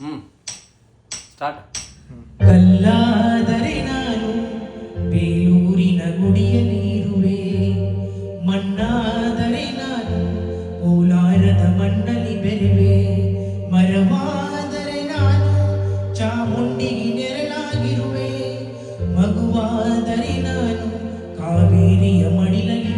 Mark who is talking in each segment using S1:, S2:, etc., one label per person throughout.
S1: ಹ್ಮ್. Start
S2: ಕಲ್ಲಾದರೆ ನಾನು ಬೇಲೂರಿನ ಗುಡಿಯಲ್ಲಿರುವೆ ಮಣ್ಣಾದರೆ ನಾನು ಕೋಲಾರದ ಮಣ್ಣಲ್ಲಿ ಬೆರುವೆ. ಮರವಾದರೆ ನಾನು ಚಾಮುಂಡಿಗೆ ನೆರಳಾಗಿರುವೆ. ಮಗುವಾದರೆ ನಾನು ಕಾವೇರಿಯ ಮಡಿಲಲ್ಲಿ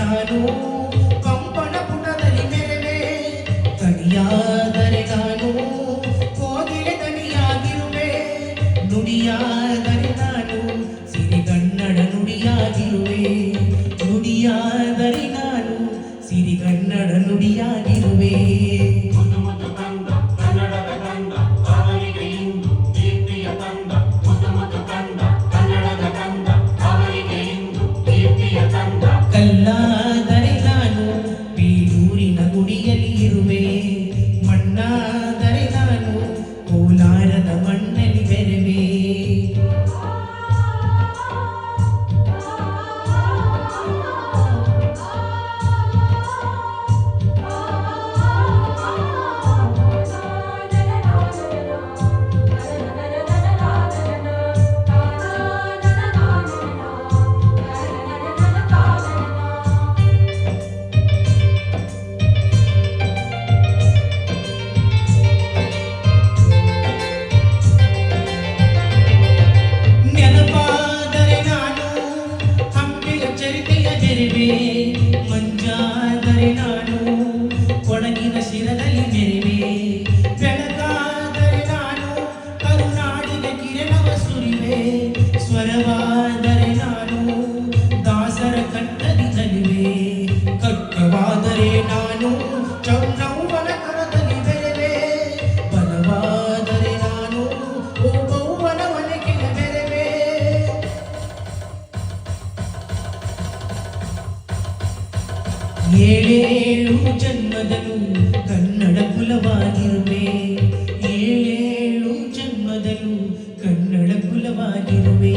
S2: I know ಏಳೇಳು ಜನ್ಮದನು ಕನ್ನಡ ಕುಲವಾಗಿರುವೆ. ಏಳೇಳು ಜನ್ಮದನು ಕನ್ನಡ ಕುಲವಾಗಿರುವೆ.